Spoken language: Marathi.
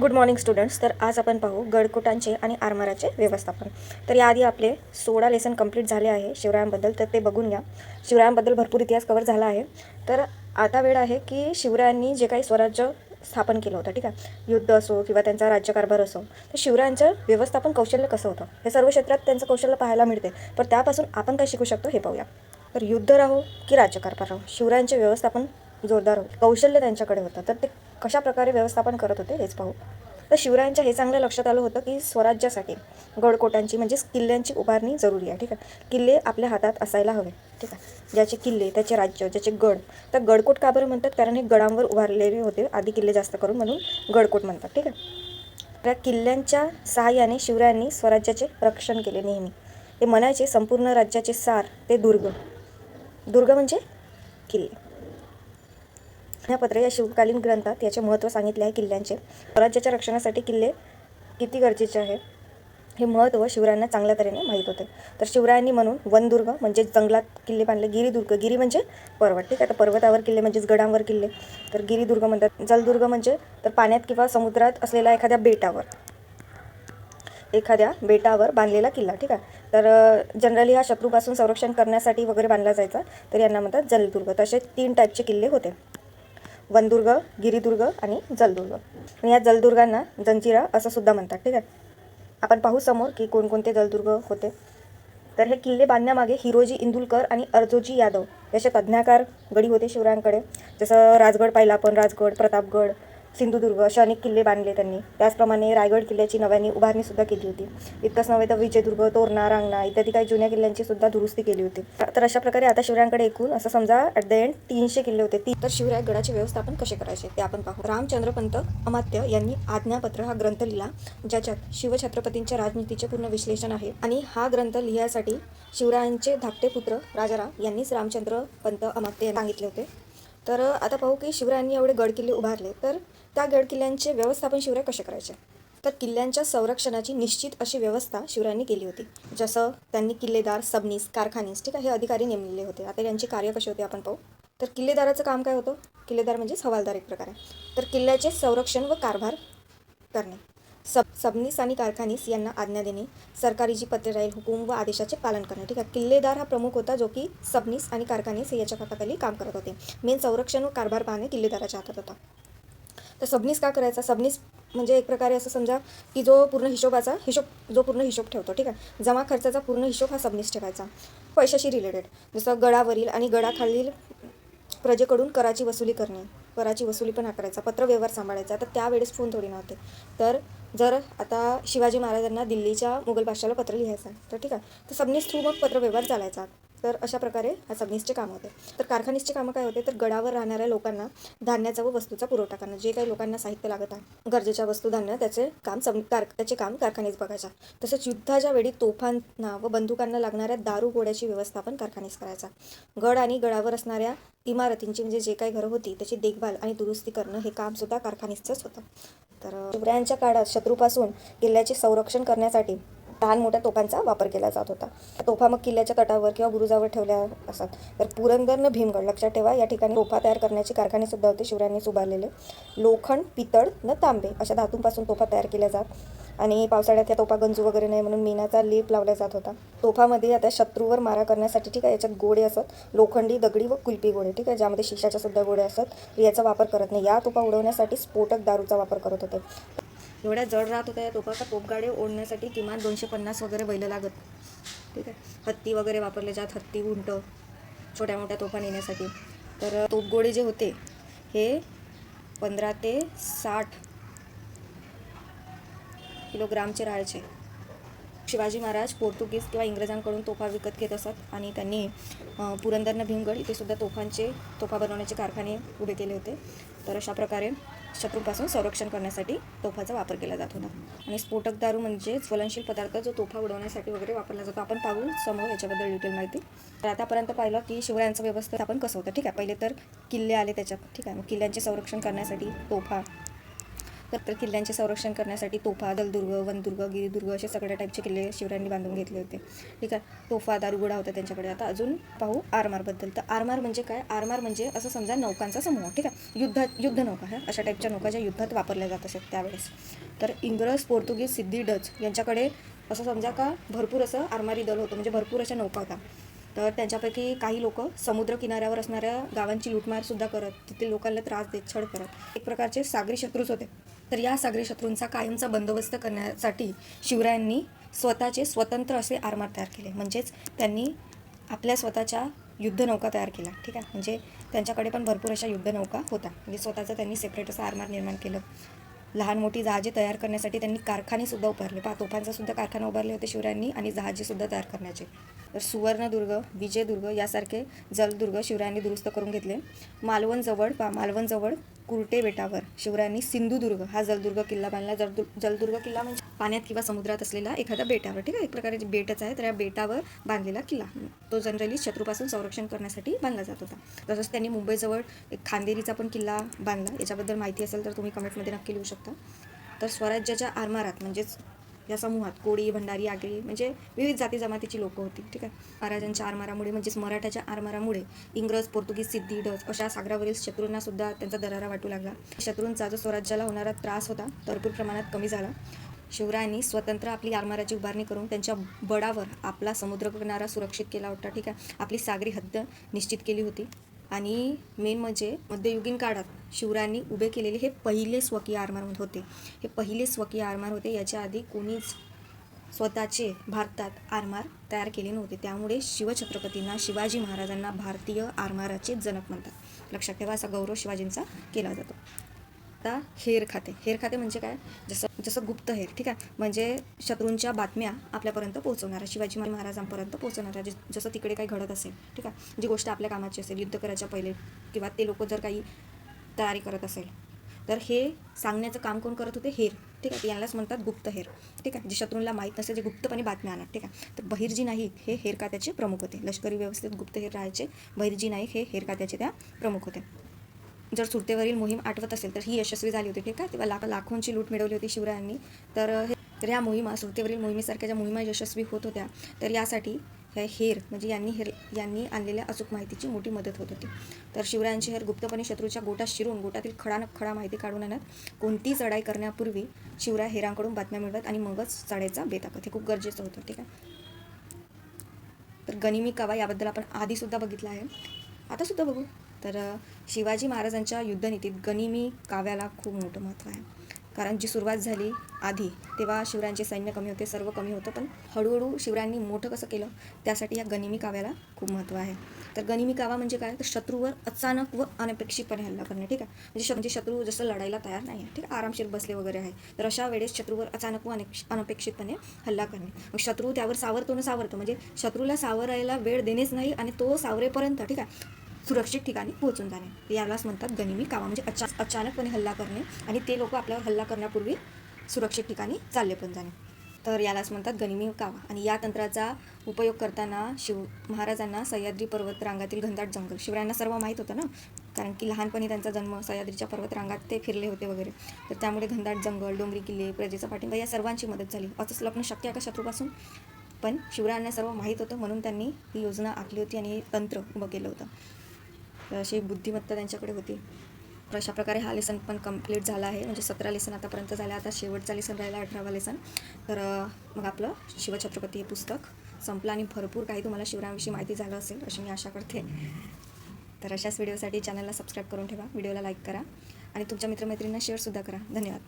गुड मॉर्निंग स्टुडंट्स तर आज आपण पाहू गडकोटांचे आणि आरमाराचे व्यवस्थापन. तर याआधी आपले सोळा लेसन कंप्लीट झाले आहे शिवरायांबद्दल तर ते बघून घ्या. शिवरायांबद्दल भरपूर इतिहास कवर झाला आहे. तर आता वेळ आहे की शिवरायांनी जे काही स्वराज्य स्थापन केलं होतं ठीक आहे? युद्ध असो किंवा त्यांचा राज्यकारभार असो तर शिवरायांचं व्यवस्थापन कौशल्य कसं होतं? हे सर्व क्षेत्रात त्यांचं कौशल्य पाहायला मिळते. पण त्यापासून आपण काय शिकू शकतो हे पाहूया. तर युद्ध राहो की राज्यकारभार राहो शिवरायांचे व्यवस्थापन जोरदार होते कौशल्य त्यांच्याकडे होतं. तर ते कशा प्रकारे व्यवस्थापन करत होते हेच पाहू. तर शिवरायांच्या हे चांगलं लक्षात आलं होतं की स्वराज्यासाठी गडकोटांची म्हणजेच किल्ल्यांची उभारणी जरुरी आहे. ठीक आहे? किल्ले आपल्या हातात असायला हवे. ठीक आहे? ज्याचे किल्ले त्याचे राज्य ज्याचे गड तर गडकोट का बरं म्हणतात? कारण हे गडांवर उभारलेले होते. आधी किल्ले जास्त करून म्हणून गडकोट म्हणतात. ठीक आहे? त्या किल्ल्यांच्या सहाय्याने शिवरायांनी स्वराज्याचे रक्षण केले नेहमी. ते म्हणायचे संपूर्ण राज्याचे सार ते दुर्ग. दुर्ग म्हणजे किल्ले. पत्र या शिवकालीन ग्रंथात याचे महत्त्व सांगितले आहे किल्ल्यांचे. स्वराज्याच्या रक्षणासाठी किल्ले किती गरजेचे आहे? हे महत्त्व शिवरायांना चांगल्या तऱ्हेने माहीत होते. तर शिवरायांनी म्हणून वनदुर्ग म्हणजे जंगलात किल्ले बांधले. गिरीदुर्ग. गिरी म्हणजे पर्वत. ठीक आहे? तर पर्वतावर किल्ले म्हणजेच गडांवर किल्ले. तर गिरीदुर्ग म्हणतात. जलदुर्ग म्हणजे तर पाण्यात किंवा समुद्रात असलेल्या एखाद्या बेटावर. एखाद्या बेटावर बांधलेला किल्ला. ठीक आहे? तर जनरली हा शत्रूपासून संरक्षण करण्यासाठी वगैरे बांधला जायचा. तर यांना म्हणतात जलदुर्ग. तसे तीन टाईपचे किल्ले होते. वनदुर्ग गिरिदुर्ग आणि जलदुर्ग. आणि या जलदुर्गांना जंजिरा असं सुद्धा म्हणतात ठीक आहे? आपण पाहू समोर की कोणकोणते जलदुर्ग होते. तर हे किल्ले बांधण्यामागे हिरोजी इंदुलकर आणि अर्जोजी यादव याचे तज्ञाकार गडी होते शिवरायांकडे. जसं राजगड पाहिला आपण राजगड प्रतापगड. सिंधुदुर्ग असे अनेक किल्ले बांधले त्यांनी. त्याचप्रमाणे रायगड किल्ल्याची नव्याने उभारणीसुद्धा केली होती. इतकंच नव्हे तर विजयदुर्ग तोरणा रांगणा इत्यादी काही जुन्या किल्ल्यांची सुद्धा दुरुस्ती केली होती. तर अशा प्रकारे आता शिवरायांकडे एकूण असं समजा ॲट द एंड तीनशे किल्ले होते. ती तर शिवराय गडाचे व्यवस्थापन कसे करायचे ते आपण पाहू. रामचंद्रपंत अमात्य यांनी आज्ञापत्र हा ग्रंथ लिहिला ज्याच्यात शिवछत्रपतींच्या राजनीतीचे पूर्ण विश्लेषण आहे आणि हा ग्रंथ लिहिण्यासाठी शिवरायांचे धाकटे पुत्र राजाराम यांनीच रामचंद्र पंत अमात्य सांगितले होते. तर आता पाहू की शिवरायांनी एवढे गडकिल्ले उभारले. तर त्या गडकिल्ल्यांचे व्यवस्थापन शिवराय कसे करायचे? तर किल्ल्यांच्या संरक्षणाची निश्चित अशी व्यवस्था शिवरायांनी केली होती. जसं त्यांनी किल्लेदार सबनीस कारखानीस ठीक आहे हे अधिकारी नेमलेले होते. आता यांची कार्य कशी होते आपण पाहू. तर किल्लेदाराचं काम काय होतं? किल्लेदार म्हणजेच हवालदार एक प्रकारे. तर किल्ल्याचे संरक्षण व कारभार करणे. सब सबनीस आणि कारखानीस यांना आज्ञा देणे सरकारी जी पत्रे राहील हुकूम व आदेशाचे पालन करणे. ठीक आहे? किल्लेदार हा प्रमुख होता जो की सबनीस आणि कारखानीस याच्या काकाखाली काम करत होते. मेन संरक्षण व कारभार पाहणे किल्लेदाराच्या हातात होता. तर सबनीस का करायचा? सबनीस म्हणजे एक प्रकारे असं समजा की जो पूर्ण हिशोबाचा हिशोब जो पूर्ण हिशोब ठेवतो. ठीक आहे? जमा खर्चाचा पूर्ण हिशोब हा सबनीस ठेवायचा. पैशाशी रिलेटेड जसं गडावरील आणि गडाखालील प्रजेकडून कराची वसुली करणे कराची वसुली पण हा करायचा पत्रव्यवहार सांभाळायचा तर त्यावेळेस फोन थोडी नव्हते. तर जर आता शिवाजी महाराजांना दिल्लीच्या मुघल बादशाला पत्र लिहायचं आहे तर ठीक आहे. तर सबनीस थ्रू मग पत्रव्यवहार चालायचा. तर अशा प्रकारे हा सबनीसचे कामं होते. तर कारखानीसचे कामं काय होते? तर गडावर राहणाऱ्या लोकांना धान्याचा व वस्तूचा पुरवठा करणं. जे काही लोकांना साहित्य लागत आहे गरजेच्या वस्तू धान्य त्याचे काम सब कार त्याचे काम कारखानीस बघायचा. तसेच युद्धाच्या वेळी तोफांना व बंदुकांना लागणाऱ्या दारू गोड्याची व्यवस्थापन कारखानीस करायचा. गड आणि गडावर असणाऱ्या इमारतींची म्हणजे जे काही घरं होती त्याची देखभाल आणि दुरुस्ती करणं हे काम सुद्धा कारखानीसचंच होतं. तर शिवरायांच्या काळात शत्रूपासून किल्ल्याचे संरक्षण करण्यासाठी लहान मोठ्या तोफांचा वापर केला जात होता. तोफा मग किल्ल्याच्या तटावर किंवा बुरुजावर ठेवल्या असतात. तर पुरंदर न भीमगड लक्षात ठेवा या ठिकाणी तोफा तयार करण्याचे कारखाने सुद्धा होते शिवरायांनीच उभारलेले. लोखंड पितळ न तांबे अशा धातूंपासून तोफा तयार केल्या जात. आणि पावसाळ्यात या तोफा गंजू वगैरे नाही म्हणून मीनाचा लेप लावला जात होता. तोफामध्ये आता शत्रूवर मारा करण्यासाठी ठीक आहे याच्यात गोडे असत. लोखंडी दगडी व कुलपी गोडे ठीक आहे ज्यामध्ये शिशाच्या सुद्धा गोडे असतात याचा वापर करत नाही. या तोफा उडवण्यासाठी स्फोटक दारूचा वापर करत होते. एवढ्या जड राहत होत्या या तोफाचा तोफगाडे ओढण्यासाठी किमान दोनशे पन्नास वगैरे बैलं लागत. ठीक आहे? हत्ती वगैरे वापरले जात हत्ती उंट छोट्या मोठ्या तोफा नेण्यासाठी. तर तोफगोळे जे होते हे पंधरा ते साठ किलोग्रामचे राहायचे. शिवाजी महाराज पोर्तुगीज किंवा इंग्रजांकडून तोफा विकत घेत असत आणि त्यांनी पुरंदरनं भीमगड इथे सुद्धा तोफांचे तोफा बनवण्याचे कारखाने उभे केले होते. तर अशा प्रकारे शत्रूपासून संरक्षण करण्यासाठी तोफाचा वापर केला जात होता. आणि स्फोटक दारू म्हणजे ज्वलनशील पदार्थ जो तोफा उडवण्यासाठी वगैरे वापरला जातो आपण पाहू समोर याच्याबद्दल डिटेल माहिती. तर आतापर्यंत पाहिलं की शिवरायांचं व्यवस्थापन कसं होतं. ठीक आहे पहिले तर किल्ले आले त्याच्यात. ठीक आहे मग किल्ल्यांचे संरक्षण करण्यासाठी तोफा तर किल्ल्यांचे संरक्षण करण्यासाठी तोफा दलदुर्ग वनदुर्ग गिरिदुर्ग असे सगळ्या टाईपचे किल्ले शिवरायांनी बांधून घेतले होते. ठीक आहे? तोफा दारुगोडा होता त्यांच्याकडे. आता अजून पाहू आरमारबद्दल. तर आरमार म्हणजे काय? आरमार म्हणजे असं समजा नौकांचा समूह. ठीक आहे? युद्धात युद्ध नौका ह्या अशा टाईपच्या नौका ज्या युद्धात वापरल्या जात असत त्यावेळेस. तर इंग्रज पोर्तुगीज सिद्धी डच यांच्याकडे असं समजा का भरपूर असं आरमारी दल होतं. म्हणजे भरपूर अशा नौका होता तर त्यांच्यापैकी काही लोक समुद्र किनाऱ्यावर असणाऱ्या गावांची लुटमारसुद्धा करत तिथे लोकांना त्रास देत छळ करत एक प्रकारचे सागरी शत्रूच होते. तर या सागरी शत्रूंचा कायमचा बंदोबस्त करण्यासाठी शिवरायांनी स्वतःचे स्वतंत्र असे आरमार तयार केले. म्हणजेच त्यांनी आपल्या स्वतःच्या युद्धनौका तयार केला. ठीक आहे? म्हणजे त्यांच्याकडे पण भरपूर अशा युद्धनौका होत्या म्हणजे स्वतःचं त्यांनी सेपरेट असं आरमार निर्माण केलं. लहान मोठी जहाजे तयार करण्यासाठी त्यांनी कारखानेसुद्धा उभारले. पा तोफांचा सुद्धा कारखाना उभारले होते शिवरायांनी आणि जहाजेसुद्धा तयार करण्याचे. तर सुवर्णदुर्ग विजयदुर्ग यासारखे जलदुर्ग शिवरायांनी दुरुस्त करून घेतले. मालवणजवळ पा मालवणजवळ कुर्टे बेटावर शिवरायांनी सिंधुदुर्ग हा जलदुर्ग किल्ला बांधला. जलदुर्ग जलदुर्ग किल्ला म्हणजे पाण्यात किंवा समुद्रात असलेला एखादा बेटावर ठीक आहे? एक प्रकारे जे बेटच आहे तर या बेटावर बांधलेला किल्ला. तो जनरली शत्रूपासून संरक्षण करण्यासाठी बांधला जात होता. तसंच त्यांनी मुंबईजवळ एक खांदेरीचा पण किल्ला बांधला. याच्याबद्दल माहिती असेल तर तुम्ही कमेंटमध्ये नक्की लिहू शकता. तर स्वराज्याच्या आरमारात म्हणजेच या समूहात कोळी भंडारी आगरी म्हणजे विविध जाती जमातीची लोकं होती ठीक आहे? महाराजांच्या आरमारामुळे म्हणजेच मराठ्याच्या आरमारामुळे इंग्रज पोर्तुगीज सिद्धी डच अशा सागरावरील शत्रूंना सुद्धा त्यांचा दरारा वाटू लागला. शत्रूंचा जो स्वराज्याला होणारा त्रास होता भरपूर प्रमाणात कमी झाला. शिवरायांनी स्वतंत्र आपली आरमाराची उभारणी करून त्यांच्या बडावर आपला समुद्र किनारा सुरक्षित केला होता ठीक आहे? आपली सागरी हद्द निश्चित केली होती. आणि मेन म्हणजे मध्ययुगीन काळात शिवरायांनी उभे केलेले हे पहिले स्वकीय आरमार होते. हे पहिले स्वकीय आरमार होते. याच्या आधी कोणीच स्वतःचे भारतात आरमार तयार केले नव्हते. त्यामुळे शिवछत्रपतींना शिवाजी महाराजांना भारतीय आरमाराचे जनक म्हणतात. लक्षात ठेवा असा गौरव शिवाजींचा केला जातो. आता हेर खाते. हेर खाते म्हणजे काय? जसं जसं गुप्त हेर ठीक आहे? म्हणजे शत्रूंच्या बातम्या आपल्यापर्यंत पोहोचवणारा शिवाजी महाराजांपर्यंत पोहोचवणारा जसं तिकडे काही घडत असेल ठीक आहे? जी गोष्ट आपल्या कामाची असेल युद्ध करायच्या पहिले किंवा ते लोक जर काही तयारी करत असेल तर हे सांगण्याचं काम कोण करत होते? हेर ठीक आहे? यांनाच म्हणतात गुप्त हेर ठीक आहे? जे शत्रूंना माहीत नसेल जे गुप्तपणे बातम्या आणत ठीक आहे? तर बहिर्जी नाईक हे हेर खात्याचे प्रमुख होते. लष्करी व्यवस्थेत गुप्त हेर राहायचे. बहिर्जी नाईक हे हेर खात्याचे त्या प्रमुख होते. जर सुरतेवरील मोहीम आठवत असेल तर ही यशस्वी झाली होती ठीक आहे? तेव्हा लाख लाखोंची लूट मिळवली होती शिवरायांनी. तर हे तर ह्या मोहिमा सुरतेवरील मोहिमेसारख्या ज्या मोहिमा यशस्वी होत होत्या तर यासाठी हे हेर म्हणजे यांनी हेर यांनी आणलेल्या अचूक माहितीची मोठी मदत होत होती. तर शिवरायांची हेर गुप्तपणे शत्रूच्या गोटात शिरून गोटातील खडा खडा माहिती काढून आणत कोणती चढाई करण्यापूर्वी शिवराय हेरांकडून बातम्या मिळवत आणि मगच चढायचा बेताकत. हे खूप गरजेचं होतं ठीक आहे? तर गनिमी कावा याबद्दल आपण आधीसुद्धा बघितलं आहे. आतासुद्धा बघू. तर शिवाजी महाराजांच्या युद्धनीतीत गनिमी काव्याला खूप मोठं महत्त्व आहे. कारण जी सुरुवात झाली आधी तेव्हा शिवरायांचे सैन्य कमी होते सर्व कमी होतं पण हळूहळू शिवरायांनी मोठं कसं केलं त्यासाठी या गनिमी काव्याला खूप महत्त्व आहे. तर गनिमी कावा म्हणजे काय? तर शत्रूवर अचानक व अनपेक्षितपणे हल्ला करणे ठीक आहे? म्हणजे श- म्हणजे शत्रू जसं लढायला तयार नाही आहे ठीक आहे? आरामशीर बसले वगैरे आहे. तर अशा वेळेस शत्रूवर अचानक व अनेक्ष अनपेक्षितपणे हल्ला करणे. मग शत्रू त्यावर सावरतो न सावरतो म्हणजे शत्रूला सावरायला वेळ देणेच नाही आणि तो सावरेपर्यंत ठीक आहे? सुरक्षित ठिकाणी पोहोचून जाणे. यालाच म्हणतात गनिमी कावा. म्हणजे अचा अचानकपणे हल्ला करणे आणि ते लोक आपल्यावर हल्ला करण्यापूर्वी सुरक्षित ठिकाणी चालले पण जाणे. तर यालाच म्हणतात गनिमी कावा. आणि या तंत्राचा उपयोग करताना शिव महाराजांना सह्याद्री पर्वत रांगातील घनदाट जंगल शिवरायांना सर्व माहीत होतं ना? कारण की लहानपणी त्यांचा जन्म सह्याद्रीच्या पर्वत रांगात ते फिरले होते वगैरे. तर त्यामुळे घनदाट जंगल डोंगरी किल्ले प्रजेचा पाठिंबा या सर्वांची मदत झाली. असंच लपणं शक्य आहे का शत्रूपासून? पण शिवरायांना सर्व माहीत होतं म्हणून त्यांनी ही योजना आखली होती आणि तंत्र उभं केलं होतं. तर अशी बुद्धिमत्ता त्यांच्याकडे होती. तर अशा प्रकारे हा लेसन पण कंप्लीट झाला आहे. म्हणजे सतरा लेसन आतापर्यंत झाला आता शेवटचा लेसन राहिला अठरावा लेसन तर मग आपलं शिवछत्रपती हे पुस्तक संपलं आणि भरपूर काही तुम्हाला शिवरायांविषयी माहिती झालं असेल अशी मी आशा करते. तर अशाच व्हिडिओसाठी चॅनलला सबस्क्राईब करून ठेवा. व्हिडिओला लाईक करा. आणि तुमच्या मित्रमैत्रिणींना शेअरसुद्धा करा. धन्यवाद.